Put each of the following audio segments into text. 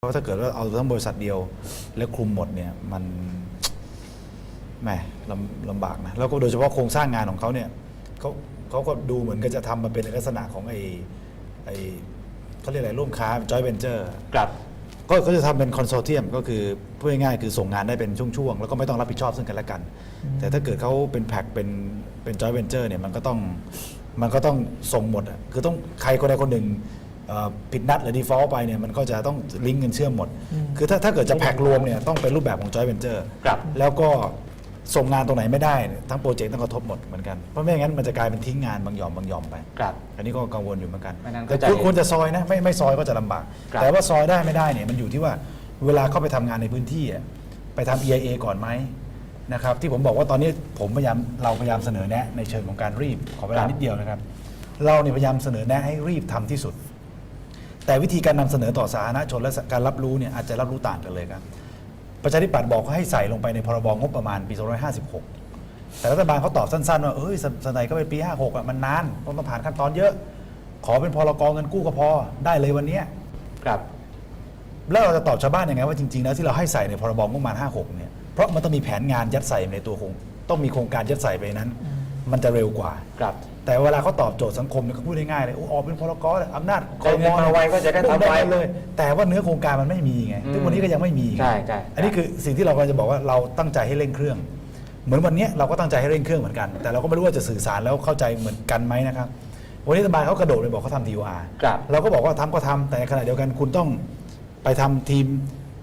เพราะถ้าเกิดว่าเอาทั้งบริษัทเดียว แล้วคลุมหมดเนี่ยมันแหมลำลำบากนะแล้วก็โดยเฉพาะโครงสร้างงานของเขาเนี่ยเขาเขาก็ดูเหมือนกับจะทำมาเป็นลักษณะของไอ้ไอ้เขาเรียกอะไรร่วมค้าจอยเ e นเจอร์ครับ ก็ก็จะทำเป็นคอนโซเทียมก็คือพูดง่ายๆคือส่งงานได้เป็นช่วงๆ แล้วก็ไม่ต้องรับผิดชอบซึ่งกันและกัน แต่ถ้าเกิดเขาเป็นแพ็คเป็นเป็นจอยเ e นเจอร์เนี่ยมันก็ต้องมันก็ต้องส่งหมดอะคือต้องใครคนใดคนหนึ่งเอ่อ ผิดนัดหรือ default ไปเนี่ยมันก็จะต้องลิงก์กันเชื่อมหมด คือถ้าถ้าเกิดจะแพ็ครวมเนี่ยต้องเป็นรูปแบบของจอยเ e นเจอร์ครับแล้วก็ส่งงานตรงไหนไม่ได้เนี่ยทั้งโปรเจกต์ต้องกระทบหมดเหมือนกัน เพราะไม่งั้นมันจะกลายเป็นทิ้งงานบางหย่อมบางหย่อมไป ครับอันนี้ก็กังวลอยู่เหมือนกันไม่นั้นแต่เข้าใจควรควรจะซอยนะไม่ไม่ซอยก็จะลำบาก ครับ แต่ว่าซอยได้ไม่ได้เนี่ยมันอยู่ที่ว่าเวลาเข้าไปทำงานในพื้นที่อะไปทำ EIA ก่อนไหมนะครับที่ผมบอกว่าตอนนี้ผมพยายามเราพยายามเสนอแนะในเชิงของการรีบขอเวลานิดเดียวนะครับ เราเนี่ยพยายามเสนอแนะให้รีบทำที่สุด แต่วิธีการนำเสนอต่อสาธารณชนและการรับรู้เนี่ยอาจจะรับรู้ต่างกันเลยครับ ประชาธิปัตย์บอกว่าให้ใส่ลงไปในพรบงบประมาณปี 2556 แต่รัฐบาลเขาตอบสั้นๆ ว่าเอ้ยสสมัยก็เป็นปี 56อะมันนานต้องผ่านขั้นตอนเยอะ ขอเป็นพรกเงินกู้ก็พอได้เลยวันเนี้ยครับแล้วเราจะตอบชาวบ้านยังไงว่าจริงๆแล้วที่เราให้ใส่ในพรบงบประมาณ 56 เนี่ยเพราะมันต้องมีแผนงานยัดใส่ในตัวโครงต้องมีโครงการยัดใส่ไปนั้น มันจะเร็วกว่า ครับ แต่เวลาเขาตอบโจทย์สังคมเนี่ยเขาพูดง่ายๆเลยโอ้ออกเป็นพรกเลยอำนาจใช้เงินมาไว้ก็จะได้ทำไว้เลย แต่ว่าเนื้อโครงการมันไม่มีไงอืมทุกวันนี้ก็ยังไม่มีใช่ใช่ อันนี้คือสิ่งที่เรากำลังจะบอกว่าเราตั้งใจให้เร่งเครื่อง เหมือนวันเนี้ยเราก็ตั้งใจให้เร่งเครื่องเหมือนกัน แต่เราก็ไม่รู้ว่าจะสื่อสารแล้วเข้าใจเหมือนกันไหมนะครับ วันนี้รัฐบาลเขากระโดดเลยบอกเขาทำ TOR ครับ เราก็บอกว่าทำก็ทำแต่ในขณะเดียวกันคุณต้องไปทำทีม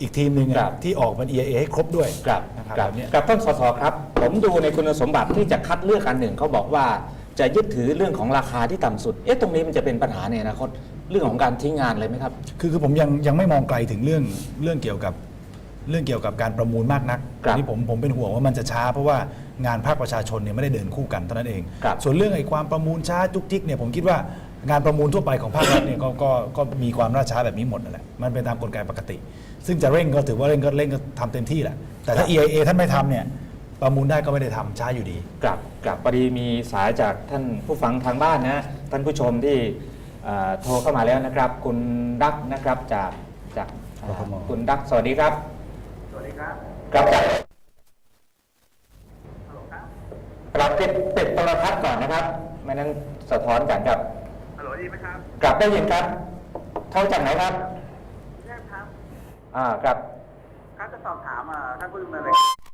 อีกทีมหนึ่งอะครับ ที่ออกเป็น EIA ให้ครบด้วยครับนะครับครับแบบเนี้ย กับท่านสสครับ ผมดูในคุณสมบัติที่จะคัดเลือกอันหนึ่งเขาบอกว่าจะยึดถือเรื่องของราคาที่ต่ำสุด เอ๊ะ ตรงนี้มันจะเป็นปัญหาในอนาคตเรื่องของการทิ้งงานเลยไหมครับ คือคือผมยังยังไม่มองไกลถึงเรื่องเรื่องเกี่ยวกับเรื่องเกี่ยวกับการประมูลมากนักครับอันนี้ผมผมเป็นห่วงว่ามันจะช้าเพราะว่างานภาคประชาชนเนี่ยไม่ได้เดินคู่กันเท่านั้นเองครับส่วนเรื่องไอ้ความประมูลช้าจุกจิกเนี่ยผมคิดว่างานประมูลทั่วไปของภาครัฐเนี่ยก็ก็ก็มีความล่าช้าแบบนี้หมดนั่นแหละ มันเป็นตามกลไกปกติ ซึ่งจะเร่งก็ถือว่าเร่งก็เร่งก็ทำเต็มที่แหละ แต่ถ้า EIA ท่านไม่ทำเนี่ย ประมูลได้ก็ไม่ได้ทำช้าอยู่ดี กลับกลับพอดีมีสายจากท่านผู้ฟังทางบ้านนะท่านผู้ชมที่เอ่อโทรเข้ามาแล้วนะครับ คุณดักนะครับจากจากเอ่อกทม คุณดักสวัสดีครับ สวัสดีครับครับจากฮัลโหลครับกลับปิดปิดโทรทัศน์ก่อนนะครับไม่นั้นสะท้อนกันครับฮัลโหลได้ยินไหมครับกลับได้ยินครับโทรจากไหนครับแย่ครับ อ่าครับครับจะสอบถามอ่าท่านผู้ดำเนินรายการ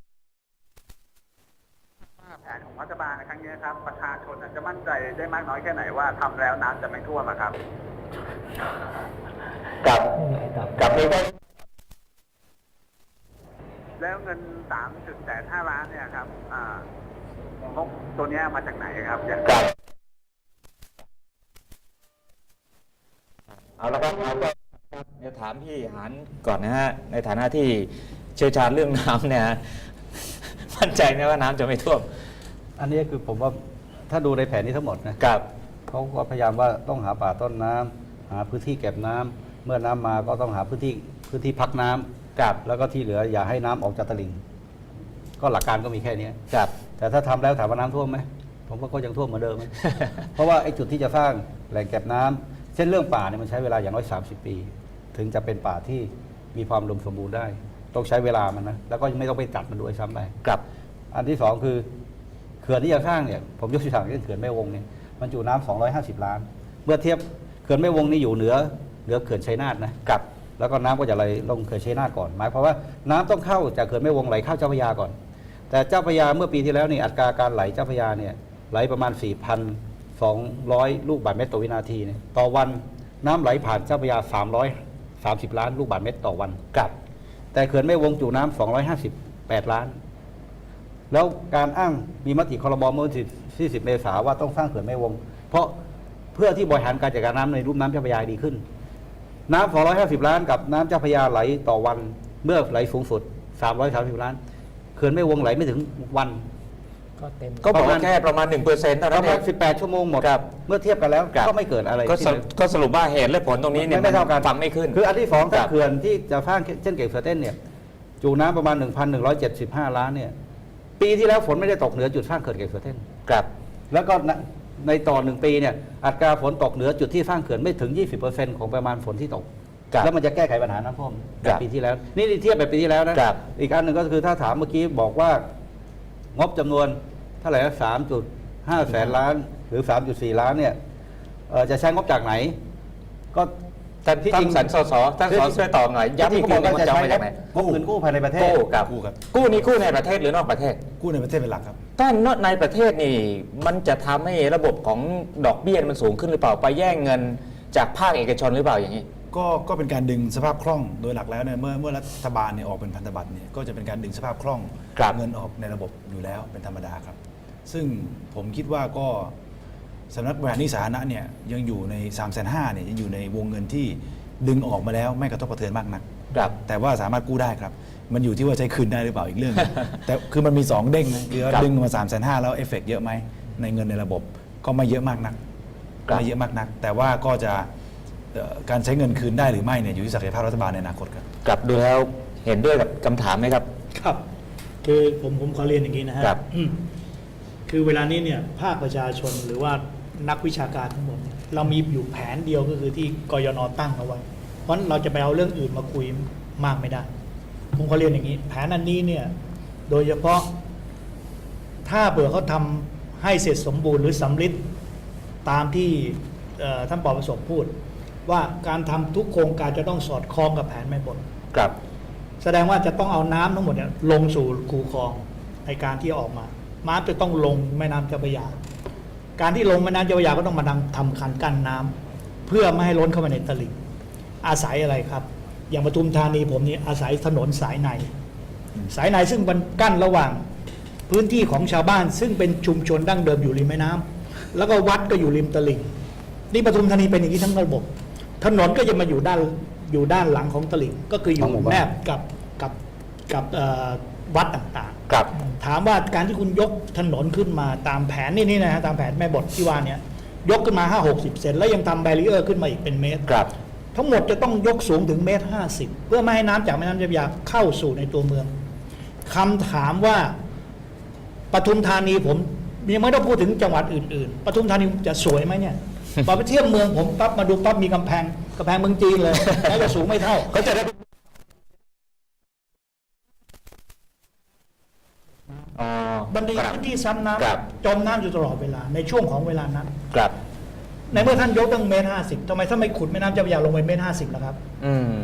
แผนของรัฐบาลในครั้งนี้ครับประชาชนอะจะมั่นใจได้มากน้อยแค่ไหนว่าทำแล้วน้ำจะไม่ท่วมอะครับกับกับนี้ก็แล้วเงิน3.85ล้านเนี่ยครับอ่างบตัวเนี้ยมาจากไหนครับอยากกับเอาละครับเอาก็เดี๋ยวถามพี่หานก่อนนะฮะในฐานะที่เชี่ยวชาญเรื่องน้ำเนี่ยมั่นใจนะว่าน้ำจะไม่ท่วม อันนี้คือผมว่าถ้าดูในแผนนี้ทั้งหมดนะครับเขาก็พยายามว่าต้องหาป่าต้นน้ำหาพื้นที่เก็บน้ำเมื่อน้ำมาก็ต้องหาพื้นที่พื้นที่พักน้ำกับแล้วก็ที่เหลืออย่าให้น้ำออกจากตลิ่งก็หลักการก็มีแค่นี้กับ แต่ถ้าทำแล้วถามว่าน้ำท่วมไหมผมว่าก็ยังท่วมเหมือนเดิม เพราะว่าไอ้จุดที่จะสร้างแหล่งเก็บน้ำเช่นเรื่องป่าเนี่ยมันใช้เวลาอย่างน้อย 30 ปี ถึงจะเป็นป่าที่มีความอุดมสมบูรณ์ได้ ต้องใช้เวลามันนะแล้วก็ไม่ต้องไปตัดมันด้วยซ้ำไป กับ อันที่สองคือ เขื่อนที่จะสร้างเนี่ยผมยกตัวอย่างเช่นเขื่อนแม่วงเนี่ยมันจุน้ำ250 ล้าน เมื่อเทียบเขื่อนแม่วงนี่อยู่เหนือเหนือเขื่อนชัยนาทนะกับ แล้วก็น้ำก็จะไหลลงเขื่อนชัยนาทก่อนหมายความว่าน้ำต้องเข้าจากเขื่อนแม่วงไหลเข้าเจ้าพระยาก่อน แต่เจ้าพระยาเมื่อปีที่แล้วนี่อัตราการไหลเจ้าพระยาเนี่ยไหลประมาณ 4,200 ลูกบาศก์เมตรต่อวินาทีเนี่ยต่อวันน้ำไหลผ่านเจ้าพระยา 330 ล้านลูกบาศก์เมตรต่อวันกับ แต่เขื่อนแม่วงจุน้ำ258 ล้าน แล้วการอ้างมีมติคอรมอเมื่อวันที่10 เมษาว่าต้องสร้างเขื่อนแม่วง เพราะเพื่อที่บริหารการจัดการน้ำในรูปน้ำเจ้าพระยาดีขึ้น น้ำ250 ล้านกับน้ำเจ้าพระยาไหลต่อวันเมื่อไหลสูงสุด 330 ล้านเขื่อนแม่วงไหลไม่ถึงวัน ก็เต็ม ก็บอกประมาว่าณแค่ประมาณ1%เปอร์เซ็นต์เท่าปนั้นระเอมาณง18 ชั่วโมงหมด ครับ เมื่อเทียบกันแล้วครับก็ไม่เกิดอะไรก็สที่รุปก็สรุปว่าเหตุและผลตรงนี้เนี่ยไม่เท่ากันฟังไม่ขึ้น คืออันที่สองครัถ้าบเขื่อนที่จะสร้างเช่นเก่งเสือเต้นเนี่ย จูน้ำประมาณ 1,175 ล้านเนี่ย ปีที่แล้วฝนไม่ได้ตกเหนือจุดสร้างเขื่อนเก่งเสือเต้นกับ แล้วก็ในในต่อหนึ่งปีเนี่ยอัตราฝนตกเหนือจุดที่สร้างเขื่อนไม่ถึง 20%ของประมาณฝนที่ตก ครับแล้วมันจะแก้ไขปัญหาน้ำท่วมคแบรับบปีที่แล้ว นี่นี่เทียบแบบปีที่แล้วนะครับ อีกอันหนึ่งก็คือถ้าถามเมื่อกี้บอกว่างบจำนวนเท่าไหร่สามจุดห้าแสนล้านหรือสามจุดสี่ล้านเนี่ยเอ่อจะใช้งบจากไหน ก็ ท่านที่ท่าจรินงสันสสท่านสช่วยตอบหน่อยย้ำอีกทีหนึงว่าจะเอามาจากไหนกู้เงินกู้ภายในประเทศกู้กับกู้ครับกู้นี่กู้ในประเทศหรือนอกประเทศ กู้ในประเทศเป็นหลักครับถ้านอกในประเทศนี่มันจะทำให้ระบบของดอกเบี้ยมันสูงขึ้นหรือเปล่าไปแย่งเงินจากภาคเอกชนหรือเปล่าอย่างนี้ก็ก็เป็นการดึงสภาพคล่องโดยหลักแล้วเนี่ยเมื่อเมื่อรัฐบาลเนี่ยออกเป็นพันธบัตรเนี่ยก็จะเป็นการดึงสภาพคล่องครับเงินออกในระบบอยู่แล้วเป็นธรรมดาครับ ซึ่งผมคิดว่าก็ สำนักบริหารหนี้สาธารณะเนี่ยยังอยู่ใน3ามแสนห้าเนี่ยยังอยู่ในวงเงินที่ดึงออกมาแล้วไม่กระทบกระเทือนมากนัก ครับ แต่ว่าสามารถกู้ได้ครับ มันอยู่ที่ว่าใช้คืนได้หรือเปล่าอีกเรื่องหนึ่ง แต่คือมันมี 2 เด้งนะคือว่าครับ ดึงมา3ามแสนห้าแล้วเอฟเฟกต์เยอะไหมในเงินในระบบก็ไม่เยอะมากนักครับ ไม่เยอะมากนัก แต่ว่าก็จะเอ่อการใช้เงินคืนได้หรือไม่เนี่ยอยู่ที่ศักยภาพรัฐบาลในอนาคตครับ กลับดูแล้วเห็นด้วยกับคำถามไหมครับ ครับ คือผมผมขอเรียนอย่างนี้นะฮะครับ อืมคือเวลานี้เนี่ยภาคประชาชนหรือว่า นักวิชาการทั้งหมดเนี่ยเรามีอยู่แผนเดียวก็คือที่กยนตั้งเอาไว้ เพราะฉะนั้นเราจะไปเอาเรื่องอื่นมาคุยมากไม่ได้ ผมขอเรียนอย่างนี้ แผนอันนี้เนี่ยโดยเฉพาะถ้าเผื่อเขาทำให้เสร็จสมบูรณ์หรือสำลิดตามที่เอ่อท่านปอประสบพูด ว่าการทำทุกโครงการจะต้องสอดคล้องกับแผนแม่บทครับแสดงว่าจะต้องเอาน้ำทั้งหมดเนี่ยลงสู่คูคลองในการที่ออกมา น้ำจะต้องลงแม่น้ำเจ้าพระยา การที่ลงแม่น้ำเจ้าพระยาก็ต้องมาทำคันกั้นน้ำเพื่อไม่ให้ล้นเข้ามาในตลิ่งอาศัยอะไรครับ อย่างปทุมธานีผมนี่อาศัยถนนสายใน สายในซึ่งมันกั้นระหว่างพื้นที่ของชาวบ้าน ซึ่งเป็นชุมชนดั้งเดิมอยู่ริมแม่น้ำแล้วก็วัดก็อยู่ริมตลิ่งนี่ปทุมธานีเป็นอย่างนี้ทั้งระบบ ถนนก็จะมาอยู่ด้านอยู่ด้านหลังของตลิ่งก็คืออยู่ของหมู่บ้านแนบกับกับกับวัดต่าง ครับๆถามว่าการที่คุณยกถนนขึ้นมาตามแผนนี่นี่นะฮะตามแผนแม่บทที่ว่าเนี่ยยกขึ้นมา 5 60 เซนแล้วยังทำแบรีเออร์ขึ้นมาอีกเป็นเมตร ครับ ทั้งหมดจะต้องยกสูงถึงเมตรห้าสิบเพื่อไม่ให้น้ำจากแม่น้ำเจ้าพระยาเข้าสู่ในตัวเมืองคำถามว่าปทุมธานีผมยังไม่ต้องพูดถึงจังหวัดอื่นๆปทุมธานีจะสวยไหมเนี่ยพอไปเทียบเมืองผมปั๊บมาดูปั๊บมีกำแพงกำแพงเมืองจีนเลยแล้วจะสูงไม่เท่าก็จะได้ อ๋อ บันไดครับพื้นที่ซ้ำน้ครับำจมน้ำอยู่ตลอดเวลาในช่วงของเวลานั้น ครับ ในเมื่อท่านยกตั้งเมตรห้าสิบทำไมถ้าไม่ขุดแม่น้ำเจ้าพระยาลงไปเมตรห้าสิบล่ะครับอืม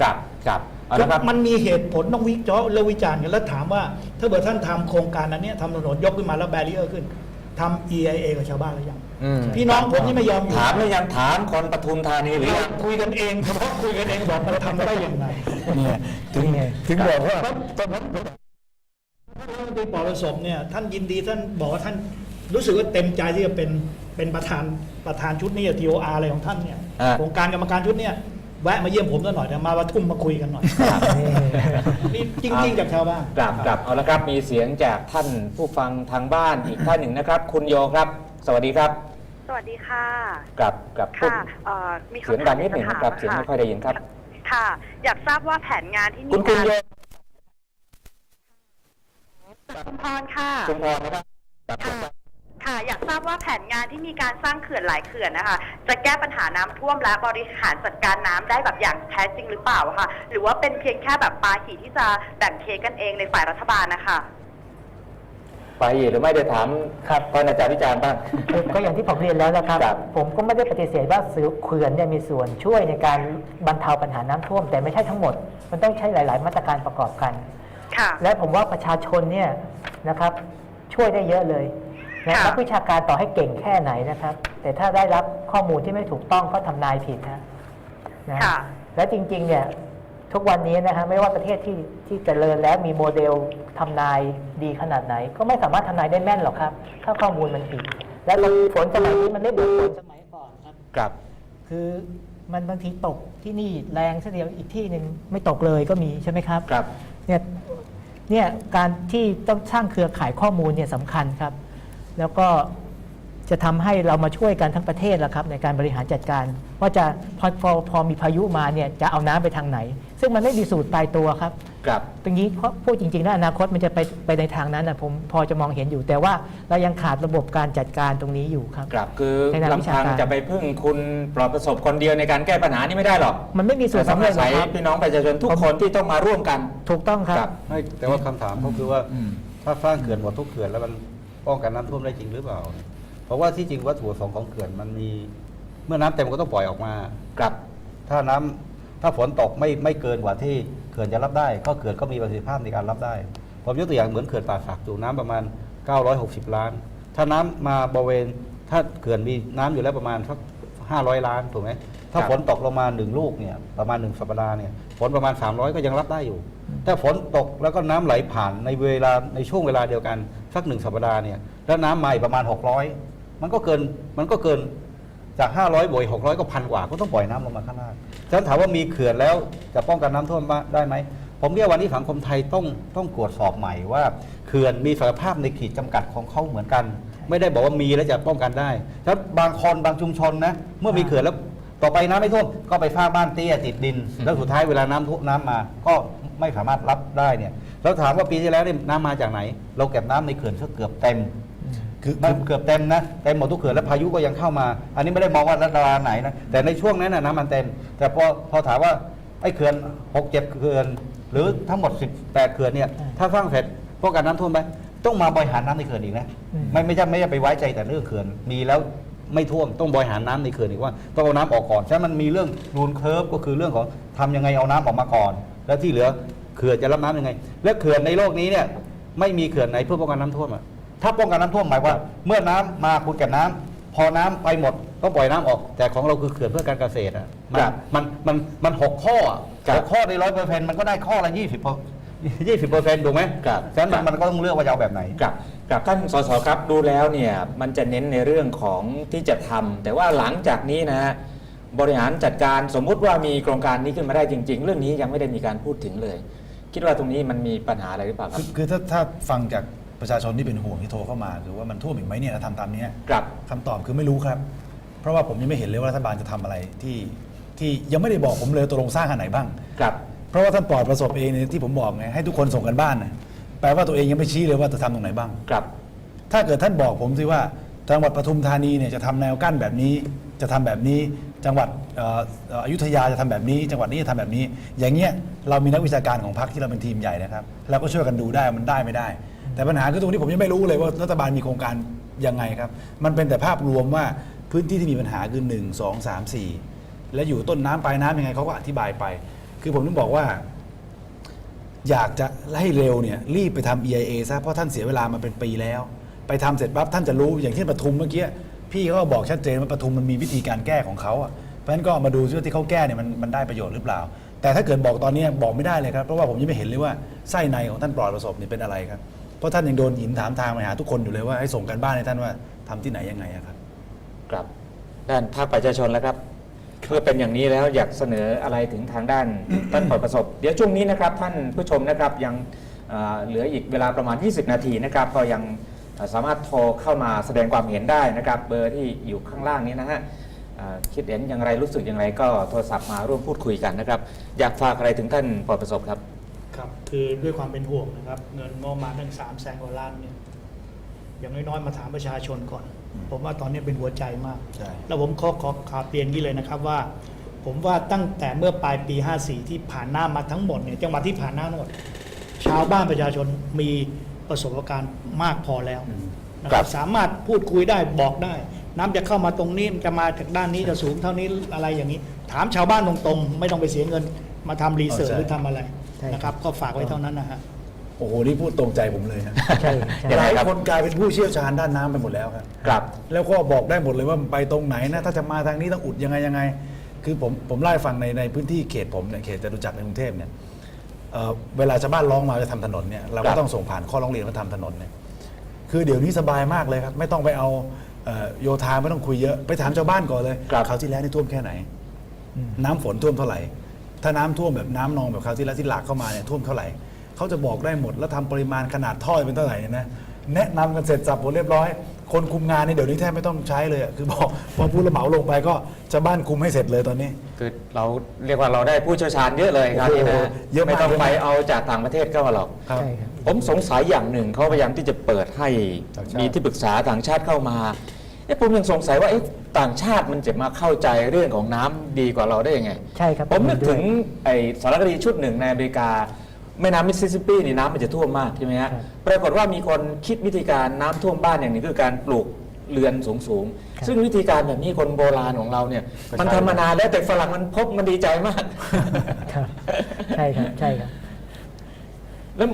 ครับครับเอาละครับ มันมีเหตุผลต้องวิเคราะห์และวิจารณ์กันแล้วถามว่า ถ้าเกิดท่านทำโครงการนั้นเนี้ยทำถนนยกขึ้นมาแล้วแบรีเออร์ขึ้นทำ EIA กับชาวบ้านหรือยังอืม พี่น้องผมนี่ไม่ยอมอยู่ถามหรือยังถามคนปทุมธานีหรือเรายัง คุยกันเองเฉพาะคุยกันเองบอกมันทำได้ยังไง เนี่ยถึงถึงบอกว่า ท่านรัฐมนตรีปลอดประสบเนี่ยท่านยินดีท่านบอกว่าท่านรู้สึกว่าเต็มใจที่จะเป็นเป็นประธานประธานชุดนี้ TOR อะไรของท่านเนี่ยอ่า โครงการกรรมการชุดเนี่ยแวะมาเยี่ยมผมซะหน่อยเดี๋ยวมาประทุมมาคุยกันหน่อยครับนี่จริงๆจากชาวบ้าน กลับกลับเอาละครับมีเสียงจากท่านผู้ฟังทางบ้านอีกท่านหนึ่งนะครับ คุณโยครับ สวัสดีครับสวัสดีค่ะ กลับกลับพูดค่ะเอ่อมีเสียงคำดัถางมนิดหนึ่งจะนะครับถาเสียงไม่ค่อยได้ยินครับ ค่ะ อยากทราบว่าแผนงานที่มีคุณคุณการโย ชุมพรค่ะ ชุมพรนะครับครับค่ะค่ะ อยากทราบว่าแผนงานที่มีการสร้างเขื่อนหลายเขื่อนนะคะ จะแก้ปัญหาน้ำท่วมและบริหารจัดการน้ำได้แบบอย่างแท้จริงหรือเปล่าค่ะ หรือว่าเป็นเพียงแค่แบบปาหีที่จะแบ่งเค้กกันเองในฝ่ายรัฐบาลนะคะ ไปหรือไม่ได้ถามครับท่านอาจารย์วิจารณ์บ้างก็อย่างที่ผมเรียนแล้วนะครับ ครับ ผมก็ไม่ได้ปฏิเสธว่าเขื่อนเนี่ยมีส่วนช่วยในการบรรเทาปัญหาน้ำท่วม แต่ไม่ใช่ทั้งหมด มันต้องใช้หลาย ๆ มาตรการประกอบกัน ค่ะ และผมว่าประชาชนเนี่ยนะครับช่วยได้เยอะเลยนะค่ะนักวิชาการต่อให้เก่งแค่ไหนนะครับ แต่ถ้าได้รับข้อมูลที่ไม่ถูกต้องก็ทำนายผิดนะนะค่ะและจริงๆเนี่ยทุกวันนี้นะฮะไม่ว่าประเทศที่ที่เจริญแล้วมีโมเดลทำนายดีขนาดไหน ก็ไม่สามารถทำนายได้แม่นหรอกครับ ถ้าข้อมูลมันผิด และฝนสมัยนี้มันไม่เหมือนฝนสมัยก่อนครับครับ คือมันบางทีตกที่นี่แรงซะเดียวอีกที่หนึ่งไม่ตกเลยก็มีใช่ไหมครับครับ เนี่ยเนี่ยการที่ต้องสร้างเครือข่ายข้อมูลเนี่ยสำคัญครับ แล้วก็ จะทำให้เรามาช่วยกันทั้งประเทศแล้วครับในการบริหารจัดการว่าจะพอพอพอมีพายุมาเนี่ยจะเอาน้ำไปทางไหน ซึ่งมันไม่มีสูตรตายตัวครับครับตรงนี้เพราะพูดจริงๆแล้วอนาคตมันจะไปไปในทางนั้นนะผมพอจะมองเห็นอยู่ แต่ว่าเรายังขาดระบบการจัดการตรงนี้อยู่ครับครับคือในทางวิชาลำพังการจะไปพึ่งคุณปลอดประสบคนเดียวในการแก้ปัญหานี่ไม่ได้หรอก มันไม่มีสูตรแต่ต้องสำเร็อาจหรอศักยครับพี่น้องประชาชนทุกคนที่ต้องมาร่วมกันถูกต้องครับครับไม่แต่ว่าคำถามก็คือว่าอืมถ้าสร้างเขื่อนหมดทุกเขื่อนแล้วมันป้องกันน้ำท่วมได้จริงหรือเปล่าเพ ราะว่าที่จริงวัตถุประสงค์ของเขื่อนมันมีเมื่อน้ำเต็มก็ต้องปล่อยออกมาครับ ถ้าน้ำถ้าฝนตกไม่ไม่เกินกว่าที่เขื่อนจะรับได้ ก็เขื่อนก็มีประสิทธิภาพในการรับได้ ผมยกตัวอย่างเหมือนเขื่อนป่าสักจุน้ำประมาณ 960 ล้าน ถ้าน้ำมาบริเวณถ้าเขื่อนมีน้ำอยู่แล้วประมาณสัก500 ล้านถูกไหมถ้าครับ ฝนตกลงมาหนึ่งลูกเนี่ยประมาณหนึ่งสัปดาห์เนี่ยฝนประมาณ 300 ก็ยังรับได้อยู่ถ้าฝนตกแล้วก็น้ำไหลผ่านในเวลาในช่วงเวลาเดียวกันสักหนึ่งสัปดาห์เนี่ยแล้วน้ำมาอีกประมาณ 600 มันก็เกินมันก็เกินจาก 500บวก600ก็พันกว่าก็ต้องปล่อยน้ำลงมาข้างล่างฉะนั้นถามว่ามีเขื่อนแล้วจะป้องกันน้ำท่วมได้ไหม ผมเรียกวันนี้สังคมไทยต้องต้องตรวจสอบใหม่ว่าเขื่อนมีศักยภาพในขีดจำกัดของเขาเหมือนกัน ไม่ได้บอกว่ามีแล้วจะป้องกันได้ถ้าบางคนบางชุมชนนะเมื่อมีเขื่อนแล้วต่อไปน้ำไม่ท่วมก็ไปสร้างบ้านเตี้ยติดดิน แล้วสุดท้ายเวลาน้ำท่วมน้ำมา ก็ไม่สามารถรับได้เนี่ยแล้วถามว่าปีที่แล้วน้ำมาจากไหน เราเก็บน้ำในเขื่อนเกือบเต็ม คือมันเกือบเต็มนะเต็มหมดทุกเขื่อนแล้วพายุก็ยังเข้ามา อันนี้ไม่ได้มองว่ารัฐบาลไหนนะแต่ในช่วงนั้นนะน้ำมันเต็ม แต่พอพอถามว่าไอ้เขื่อนหกเจ็ดเขื่อน หรือทั้งหมด 18 เขื่อนเนี่ยถ้าสร้างเสร็จป้องกันน้ำท่วมไหมต้องมาบริหารน้ำในเขื่อนอีกนะอืมไม่ไม่ใช่ไม่ใช่ไปไว้ใจแต่เรื่องเขื่อนมีแล้วไม่ท่วมต้องบริหารน้ำในเขื่อนอีกว่าต้องเอาน้ำออกก่อนฉะนั้นมันมีเรื่องรูนเคิร์ฟก็คือเรื่องของทำยังไงเอาน้ำออกมาก่อน แล้วที่เหลือเขื่อนจะรับน้ำยังไง และเขื่อนในโลกนี้เนี่ยไม่มีเขื่อนไหนเพื่อป้องกันน้ำท่วมอะ ถ้าป้องกันน้ำท่วมหมายว่า เมื่อน้ำมาคุณเก็บน้ำพอน้ำไปหมดต้องปล่อยน้ำออก แต่ของเราคือเขื่อนเพื่อการเกษตรอะมันครับมันมันมันหกข้ออะครับหกข้อในร้อยเปอร์เซ็นต์มันก็ได้ข้อละยี่สิบยี่สิบเปอร์เซ็นต์ถูกไหมครับฉะนั้นมันมันก็ต้องเลือกว่าจะเอาแบบไหนครับกับท่านสสครับดูแล้วเนี่ยมันจะเน้นในเรื่องของที่จะทำแต่ว่าหลังจากนี้นะฮะบริหารจัดการสมมุติว่ามีโครงการนี้ขึ้นมาได้จริง ๆ เรื่องนี้ยังไม่ได้มีการพูดถึงเลย คิดว่าตรงนี้มันมีปัญหาอะไรหรือเปล่าครัคืบ อคือถ้าถ้าฟังจาก ประชาชนที่เป็นห่วงที่โทรเข้ามาคือว่ามันท่วมอีกไหมเนี่ยถ้าทำตามเนี้ยครับ คำตอบคือไม่รู้ครับ เพราะว่าผมยังไม่เห็นเลยว่ารัฐบาลจะทำอะไรที่ที่ยังไม่ได้บอกผมเลยตกลงสร้างอันไหนบ้าง ครับ เพราะว่าท่านปลอดประสบเองเนี่ยที่ผมบอกไงให้ทุกคนส่งกันบ้านนะแปลว่าตัวเองยังไม่ชี้เลยว่าจะทำตรงไหนบ้าง ครับ ถ้าเกิดท่านบอกผมสิว่าจังหวัดปทุมธานีเนี่ยจะทำแนวกั้นแบบนี้ จะทำแบบนี้ จังหวัดเอ่อเอ่ออยุธยาจะทำแบบนี้ จังหวัดนี้จะทำแบบนี้ อย่างเงี้ยเรามีนักวิชาการของพรรคที่เราเป็นทีมใหญ่นะครับเราก็ช่วยกันดูได้ว่ามันได้ไม่ได้ แต่ปัญหาคือตรงนี้ผมยังไม่รู้เลยว่ารัฐบาลมีโครงการยังไงครับ มันเป็นแต่ภาพรวมว่าพื้นที่ที่มีปัญหาคือ 1 2 3 4 และอยู่ต้นน้ำปลายน้ำยังไงเขาก็อธิบายไป คือผมต้องบอกว่า อยากจะให้เร็วเนี่ยรีบไปทำ EIA ซะเพราะท่านเสียเวลามาเป็นปีแล้ว ไปทำเสร็จปั๊บท่านจะรู้อย่างที่ปทุมเมื่อกี้พี่เขาก็บอกชัดเจนว่าปทุมมันมีวิธีการแก้ของเขาอะเพราะฉะนั้นก็มาดูซิว่าที่เขาแก้เนี่ยมันมันได้ประโยชน์หรือเปล่า แต่ถ้าเกิดบอกตอนนี้บอกไม่ได้เลยครับเพราะว่าผมยังไม่เห็นเลยว่าไส้ในของท่านปลอดประสบเนี่ยเป็นอะไรครับ เพราะท่านยังโดนหินถามทางมาหาทุกคนอยู่เลยว่าให้ส่งกันบ้านให้ท่านว่าทำที่ไหนยังไงอะครับครับด้านภาคประชาชนแล้วครับเพื่อเป็นอย่างนี้แล้วอยากเสนออะไรถึงทางด้านท่านปลอดประสบ เดี๋ยวช่วงนี้นะครับท่านผู้ชมนะครับยังเอ่อเหลืออีกเวลาประมาณ 20 นาทีนะครับก็ยังเอ่อสามารถโทรเข้ามาแสดงความเห็นได้นะครับ เบอร์ที่อยู่ข้างล่างนี้นะฮะเอ่อคิดเห็นอย่างไรรู้สึกอย่างไรก็โทรศัพท์มาร่วมพูดคุยกันนะครับ อยากฝากอะไรถึงท่านปลอดประสบครับ ครับคือด้วยความเป็นห่วงนะครับ เงินงบประมาณตั้งสามแสนกว่าล้านเนี่ยอย่างน้อยๆมาถามประชาชนก่อน ผมว่าตอนนี้เป็นหัวใจมาก ใช่ แล้วผมขอขอขาเปลี่ยนนี้เลยนะครับว่า ผมว่าตั้งแต่เมื่อปลายปี 54 ที่ผ่านหน้ามาทั้งหมดเนี่ยจังหวัดที่ผ่านหน้าทั้งหมด ชาวบ้านประชาชนมีประสบการณ์มากพอแล้วนะคครัรับบ สามารถพูดคุยได้บอกได้ น้ำจะเข้ามาตรงนี้มันจะมาจากด้านนี้จะสูงเท่านี้อะไรอย่างนี้ ถามชาวบ้านตรงๆ ไม่ต้องไปเสียเงินมาทำรีเสิร์ชใช่หรือทำอะไรใช่นะครับ ก็ฝากไว้เท่านั้นนะฮะ โอ้โห นี่พูดตรงใจผมเลยนะใช่ใช่ยังหไงลายครับคนกลายเป็นผู้เชี่ยวชาญด้านน้ำไปหมดแล้วครับ ครับ แล้วก็บอกได้หมดเลยว่ามันไปตรงไหนนะ ถ้าจะมาทางนี้ต้องอุดยังไงยังไง คือผมผมไล่าให้ฟังในในพื้นที่เขตผมเนี่ยเขตจตุจักรในกรุงเทพเนี่ยเอ่อเวลาชาวบ้านร้องมาจะทำถนนเนี่ยเราครัก็บ ต้องส่งผ่านข้อร้องเรียนมาทำถนนเนี่ยคือเดี๋ยวนี้สบายมากเลยครับ ไม่ต้องไปเอาเอ่อโยธาไม่ต้องคุยเยอะไปถามชาวบ้านก่อนเลยครับคราวที่แล้วนี่ท่วมแค่ไหน น้ำฝนท่วมเท่าไหร่ ถ้าน้ำท่วมแบบน้ำนองแบบคราวที่แล้วที่หลากเข้ามาเนี่ยท่วมเท่าไหร่เขาจะบอกได้หมดแล้วทำปริมาณขนาดท่อเป็นเท่าไหร่เนี่ยนะแนะนำกันเสร็จสับหมดเรียบร้อยคคนคุมงานนี่เดี๋ยวนี้แทบไม่ต้องใช้เลยอะคือบอกพอผู้รับเหมาลงไปก็ชาวบ้านคุมให้เสร็จเลยตอนนี้ คือเราเรียกว่าเราได้ผู้เชี่ยวชาญเยอะเลยครับโอ้โหนี่นะเยอะมาก ไม่ต้องเยอะไปมากเอาจากต่างประเทศเข้ามาหรอก ครับ ใช่ครับ ผมสงสัยอย่างหนึ่งเขาพยายามที่จะเปิดให้ต่างชาติ มีที่ปรึกษาต่างชาติเข้ามาเอ๊ะผมยังสงสัยว่าเอ๊ะ ต่างชาติมันจะมาเข้าใจเรื่องของน้ำดีกว่าเราได้ยังไง ใช่ครับผมนึกผมเห็นด้วยถึงไอ้สารคดีชุดหนึ่งในอเมริกาแม่น้ำมิสซิสซิปปีนี่น้ำมันจะท่วมมากใช่ไหมฮะครับปรากฏว่ามีคนคิดวิธีการน้ำท่วมบ้านอย่างหนึ่งคือการปลูกเรือนสูงครับๆซึ่งวิธีการแบบนี้คนโบราณของเราเนี่ยก็ใช่มันทำมานานแล้วแต่ฝรั่งมันพบมันดีใจมาก ครับใช่ครับใช่ครับ แล้ว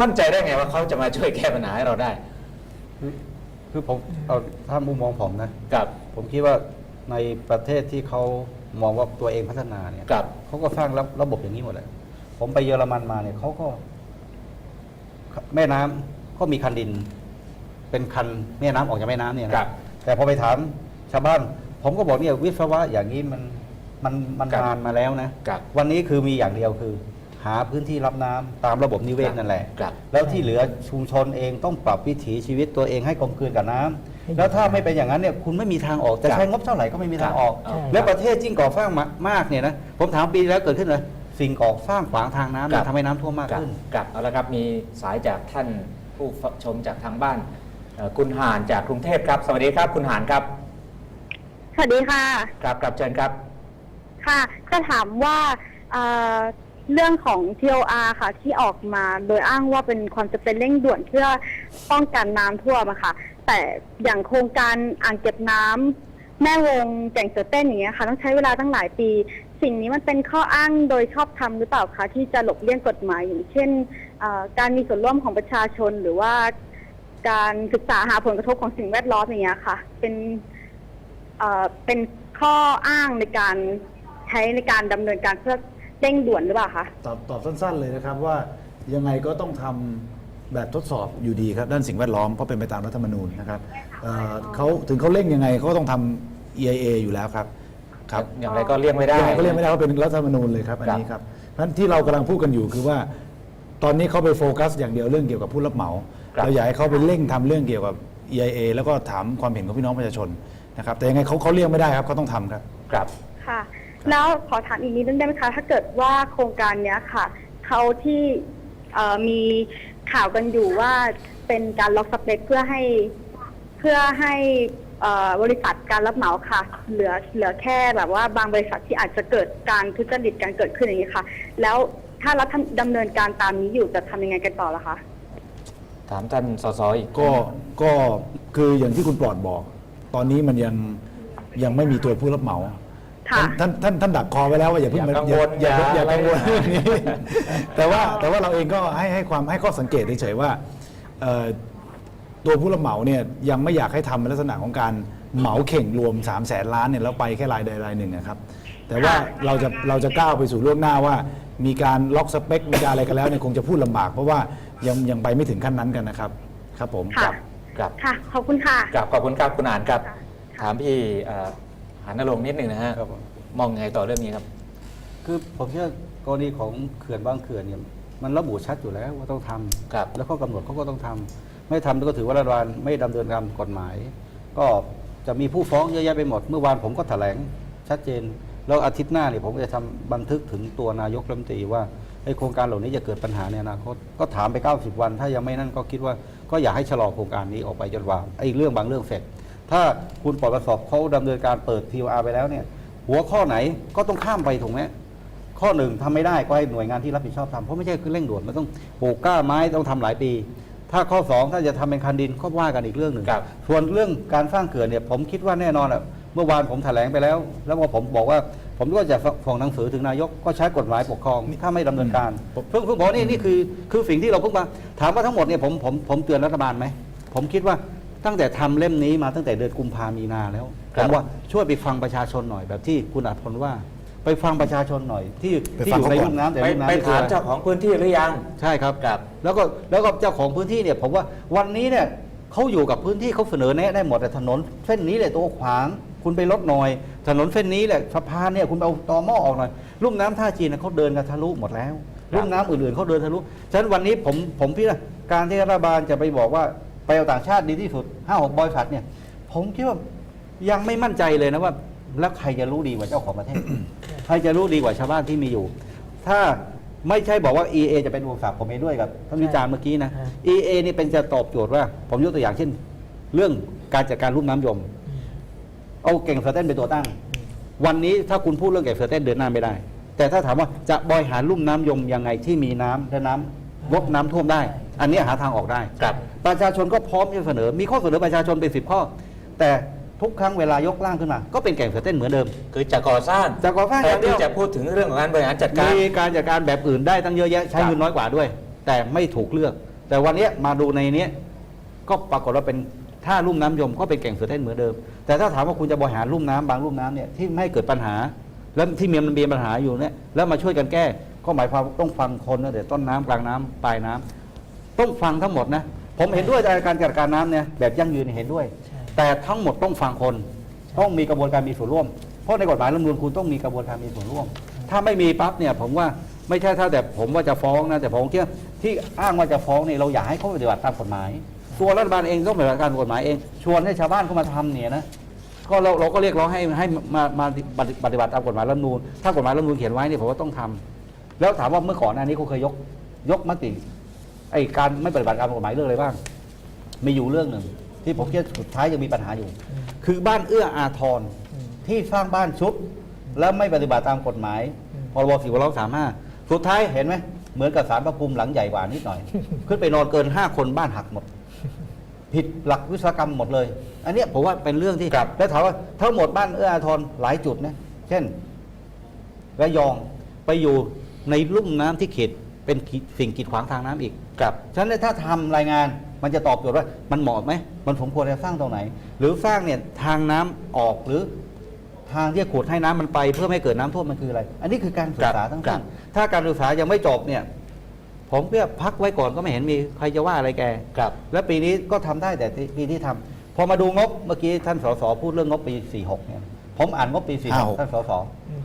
มั่นใจได้ไงว่าเขาจะมาช่วยแก้ปัญหาให้เราได้ คือคือผมเอาถ้ามุมมองผมนะ กับผมคิดว่าในประเทศที่เขามองว่าตัวเองพัฒนาเนี่ยกับเขาก็สร้างระระบบอย่างนี้หมดเลยผมไปเยอรมันมาเนี่ยเขาก็ แม่น้ำก็มีคันดิน เป็นคันแม่น้ำออกจากแม่น้ำเนี่ยนะครับแต่พอไปถามชาวบ้าน ผมก็บอกเนี่ยวิศวะอย่างนี้มันมันมันครับ นานมาแล้วนะ กับ วันนี้คือมีอย่างเดียวคือ หาพื้นที่รับน้ำตามระบบนิเวศนั่นแหละ ครับ แล้วที่เหลือชุมชนเองต้องปรับวิถีชีวิตตัวเองให้กลมกลืนกับน้ำแล้วถ้าไม่เป็นอย่างนั้นเนี่ยคุณไม่มีทางออกจะครับใช้งบเท่าไหร่ก็ไม่มีทางออก ครับและประเทศยิ่งก่อสร้างมามากเนี่ยนะผมถามปีที่แล้วเกิดขึ้นเลยสิ่งก่อสร้างขวางทางน้ำเนี่ยครับทำให้น้ำท่วมมากกับขึ้น กับเอาละครับมีสายจากท่านผู้ชมจากทางบ้านเอ่อคุณหานจากกรุงเทพครับ สวัสดีครับคุณหานครับสวัสดีค่ะ ครับครับเชิญครับ ค่ะ จะถามว่าเอ่อ เรื่องของ TOR ค่ะ ที่ออกมาโดยอ้างว่าเป็นความจำเป็นเร่งด่วนเพื่อป้องกันน้ำท่วมอะค่ะ แต่อย่างโครงการอ่างเก็บน้ำแม่วงแก่งเสือเต้นอย่างเงี้ยค่ะต้องใช้เวลาตั้งหลายปี สิ่งนี้มันเป็นข้ออ้างโดยชอบธรรมหรือเปล่าคะที่จะหลบเลี่ยงกฎหมายอย่างเช่นเอ่อการมีส่วนร่วมของประชาชนหรือว่าการศึกษาหาผลกระทบของสิ่งแวดล้อมอย่างเงี้ยค่ะ เป็นเอ่อเป็นข้ออ้างในการใช้ในการดำเนินการเพื่อ เร่งด่วนหรือเปล่าคะ ตอบตอบสั้น ๆ เลยนะครับว่ายังไงก็ต้องทำแบบทดสอบอยู่ดีครับ ด้านสิ่งแวดล้อมเพราะเป็นไปตามรัฐธรรมนูญนะครับเอ่อเขาถึงเขาเร่งยังไงเขาก็ต้องทำ EIA อยู่แล้วครับครับ อย่างไรก็เลี่ยงไม่ได้ ยังงก็เรียกไม่ได้ว่าเป็นรัฐธรรมนูญเลยครับอันนี้ครับเพราะฉะนั้นที่เรากำลังพูดกันอยู่คือว่า ตอนนี้เขาไปโฟกัสอย่างเดียวเรื่องเกี่ยวกับผู้รับเหมาครับ เราอยากให้เขาไปเร่งทำเรื่องเกี่ยวกับ EIA แล้วก็ถามความเห็นของพี่น้องประชาชนนะครับแต่ยังไงเขาเขาเลี่ยงไม่ได้ครับเขาต้องทำครับ ครับ ค่ะ แล้วขอถามอีกนิดนึงได้ไหมคะ ถ้าเกิดว่าโครงการเนี้ยค่ะเขาที่เอ่อมีข่าวกันอยู่ว่าเป็นการล็อกสเปคเพื่อให้เพื่อให้เอ่อบริษัทการรับเหมาค่ะ เหลือเหลือแค่แบบว่าบางบริษัทที่อาจจะเกิดการทุจริตการเกิดขึ้นอย่างนี้ค่ะ แล้วถ้ารัฐดำเนินการตามนี้อยู่จะทำยังไงกันต่อล่ะคะ ถามท่านสสอีกก็ก็คืออย่างที่คุณปลอดบอก ตอนนี้มันยังยังไม่มีตัวผู้รับเหมา ค่ะ ท่านท่านท่านดักคอไว้แล้วว่าอย่าเพิ่งอย่ากังวลอย่าอย่าอย่าอย่ากังวลอะไรเรื่องนี้ แต่ว่าแต่ว่าเราเองก็ให้ให้ความให้ข้อสังเกตเฉยๆว่าเอ่อตัวผู้รับเหมาเนี่ยยังไม่อยากให้ทำในลักษณะของการเหมาเข่งรวม3ามแสนล้านเนี่ยแล้วไปแค่รายใดรายหนึ่งนะครับ แต่ว่าเราจะเราจะก้าวไปสู่ล่วงหน้าว่า มีการล็อกสเปคมีการอะไรกันแล้วเนี่ยคงจะพูดลำบาก เพราะว่ายังยังไปไม่ถึงขั้นนั้นกันนะครับ ครับผม ค่ะ ครับค่ะ ขอบคุณค่ะ ครับขอบคุณครับคุณหานครับค่ะถามพี่เอ่อ หานนรงค์นิดหนึ่งนะฮะครับผม มองไงต่อเรื่องนี้ครับ คือผมคิดว่ากรณีของเขื่อนบางเขื่อนเนี่ยมันระบุชัดอยู่แล้วว่าต้องทำครับ แล้วข้อกำหนดเขาก็ต้องทำไม่ทำก็ถือว่ารัฐบาลไม่ดำเนินตามกฎหมาย ก็จะมีผู้ฟ้องเยอะแยะไปหมด เมื่อวานผมก็แถลงชัดเจน แล้วอาทิตย์หน้าเนี่ยผมจะทำบันทึกถึงตัวนายกรัฐมนตรีว่าไอ้โครงการเหล่านี้จะเกิดปัญหาในอนาคต ก็ถามไป 90 วัน ถ้ายังไม่นั่นก็คิดว่าก็อยากให้ชะลอโครงการนี้ออกไปจนกว่าไอ้เรื่องบางเรื่องเสร็จ ถ้าคุณปลอดประสอบเขาดำเนินการเปิด POR ไปแล้วเนี่ย หัวข้อไหนก็ต้องข้ามไปถูกไหมข้อหนึ่งทำไม่ได้ก็ให้หน่วยงานที่รับผิดชอบทำเพราะไม่ใช่คือเร่งด่วนมันต้องปลูกกล้าไม้ต้องทำหลายปี ถ้าข้อสองถ้าจะทำเป็นคันดินก็ว่ากันอีกเรื่องหนึ่งครับ ส่วนเรื่องการสร้างเขื่อนเนี่ยผมคิดว่าแน่นอนอะเมื่อวานผมแถลงไปแล้ว แล้วว่าผมบอกว่าผมก็จะส่งหนังสือถึงนายกก็ใช้กฎหมายปกครองถ้าไม่ดำเนินการเพิ่งเพิ่งบอกว่านี่นี่คือคือสิ่งที่เราเพิ่งมาถามว่าทั้งหมดเนี่ยผมผมผมเตือนรัฐบาลไหมผมคิดว่า ตั้งแต่ทำเล่มนี้มาตั้งแต่เดือนกุมภามีนาแล้วคผรับ มว่าช่วยไปฟังประชาชนหน่อยแบบที่คุณอาจพลว่า ไปฟังประชาชนหน่อยที่ไปที่ฟัองยู่เขาในก่อนลุ่มน้ำแต่ไปลุ่มน้ำไปนี่คือถามอะไรเจ้าของพื้นที่หรือยัง ใช่ครับ ครับ แล้วก็แล้วก็เจ้าของพื้นที่เนี่ยผมว่าวันนี้เนี่ยเขาอยู่กับพื้นที่เขาเสนอแนะได้หมดแต่ถนนเส้นนี้แหละตัวขวาง คุณไปลดหน่อย ถนนเส้นนี้แหละสะพานเนี่ยคุณไปเอาตอหม้อออกหน่อยลุ่มน้ำท่าจีนนะเขาเดินกันทะลุหมดแล้วลุ่มน้ำอื่นๆเขาเดินทะลุฉะนั้นวันนี้ผมผมพี่นะการที่รัฐบาลจะไปบอกว่า ไปเอาต่างชาติดีที่สุดห้าหกบริษัทเนี่ย ผมคิดว่ายังไม่มั่นใจเลยนะว่า แล้วใครจะรู้ดีกว่าเจ้าของประเทศ ใครจะรู้ดีกว่าชาวบ้านที่มีอยู่ ถ้าไม่ใช่บอกว่า EA จะเป็นอุปสรรคผมเองด้วยกับท่านวิจารณ์เมื่อกี้นะฮะ EA นี่เป็นจะตอบโจทย์ว่า ผมยกตัวอย่างเช่น เรื่องการจัดการรุ่มน้ำยม เอาเก่งเซอร์เต้นเป็นตัวตั้ง วันนี้ถ้าคุณพูดเรื่องเก่งเซอร์เต้นเดินหน้าไม่ได้ แต่ถ้าถามว่าจะบริหารลุ่มน้ำยมยังไงที่มีน้ำและน้ำลดน้ำท่วมได้ อันนี้หาทางออกได้ ครับประชาชนก็พร้อมที่จะเสนอ มีข้อเสนอประชาชนเป็นสิบข้อ แต่ทุกครั้งเวลายกร่างขึ้นมา ก็เป็นแก่งเสือเต้นเหมือนเดิม คือจะก่อสร้างจะก่อสร้างอแต่ย่างเดีที่ยวจะพูดถึงเรื่องของการบริหารจัดการ มีการจัดการแบบอื่นได้ตั้งเยอะแยะใช้ครับเงินน้อยกว่าด้วย แต่ไม่ถูกเลือก แต่วันเนี้ยมาดูในเนี้ยก็ปรากฏว่าเป็นท่าลุ่มน้ำยมก็เป็นแก่งเสือเต้นเหมือนเดิม แต่ถ้าถามว่าคุณจะบริหารลุ่มน้ำบางลุ่มน้ำเนี่ยที่ไม่ให้เกิดปัญหา แล้วที่มีมันมีปัญหาอยู่เนี่ยแล้วมาช่วยกันแก้ก็หมายความต้องฟังคนนะเดี๋ยวต้นน้ำกลางน้ำปลายน้ำ ต้องฟังทั้งหมดนะ ผมเห็นด้วยในการจัดการน้ำเนี่ยแบบยั่งยืนเห็นด้วยใช่แต่ทั้งหมดต้องฟังคน ต้องมีกระบวนการมีส่วนร่วม เพราะในกฎหมายรัฐธรรมนูญคุณต้องมีกระบวนการมีส่วนร่วม ถ้าไม่มีปั๊บเนี่ยผมว่าไม่ใช่ถ้าแต่ผมว่าจะฟ้องนะแต่ผมคิดว่าที่อ้างว่าจะฟ้องเนี่ยเราอยากให้เขาปฏิบัติตามกฎหมาย ตัวรัฐบาลเองต้องปฏิบัติตามกฎหมายเอง ชวนให้ชาวบ้านเข้ามาทำเนี่ยนะก็เราเราก็เรียกร้องให้ให้มามาปฏิปฏิบัติตามกฎหมายรัฐธรรมนูญถ้ากฎหมายรัฐธรรมนูญเขียนไว้เนี่ยผมว่าต้องทำแล้วถามว่าเมื่อก่อนหน้านี้เขาเคยยกยกมติ ไอ้การไม่ปฏิบัติตามกฎหมายเรื่องอะไรบ้าง มีอยู่เรื่องหนึ่ง ที่ผมคิดว่าสุดท้ายยังมีปัญหาอยู่ คือบ้านเอื้ออาทรที่สร้างบ้านชุดแล้วไม่ปฏิบัติตามกฎหมายพรบสี่วสามห้าสุดท้ายเห็นไหมเหมือนกับสารพระภูมิหลังใหญ่กว่านิดหน่อย ขึ้นไปนอนเกินห้าคนบ้านหักหมด ผิดหลักวิศวกรรมหมดเลย อันเนี้ยผมว่าเป็นเรื่องที่ครับแล้วถามว่าทั้งหมดบ้านเอื้ออาทรหลายจุดนะเช่นระยองไปอยู่ในลุ่มน้ำที่เขต เป็นขีสิ่งกีดขวางทางน้ำอีกกับฉะนั้นถ้าทำรายงานมันจะตอบโจทย์ว่ามันเหมาะไหมมันสมควรจะสร้างตรงไหน หรือสร้างเนี่ยทางน้ำออกหรือทางที่จะขุดให้น้ำมันไป เพื่อไม่ให้เกิดน้ำท่วมมันคืออะไร อันนี้คือการศึกษาทั้งครัสิ้บนถ้าการศึกษายังไม่จบเนี่ย ผมเพื่อพักไว้ก่อนก็ไม่เห็นมีใครจะว่าอะไรแกกับ และปีนี้ก็ทำได้แต่ปีที่ทำพอมาดูงบเมื่อกี้ท่านสสพูดเรื่องงบปี46เนี่ยผมอ่านงบปี46 56ท่านสส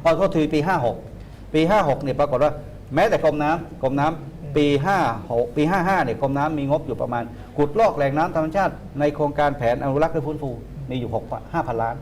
พอก็ถือปี56ปี56เนี่ยปรากฏว่า แม้แต่กรมน้ำกรมน้ำปี56ปี55เนี่ยกรมน้ำมีงบอยู่ประมาณขุดลอกแหล่งน้ำธรรมชาติในโครงการแผนอนุรักษ์และฟื้นฟูมีอยู่6 5,000 ล้าน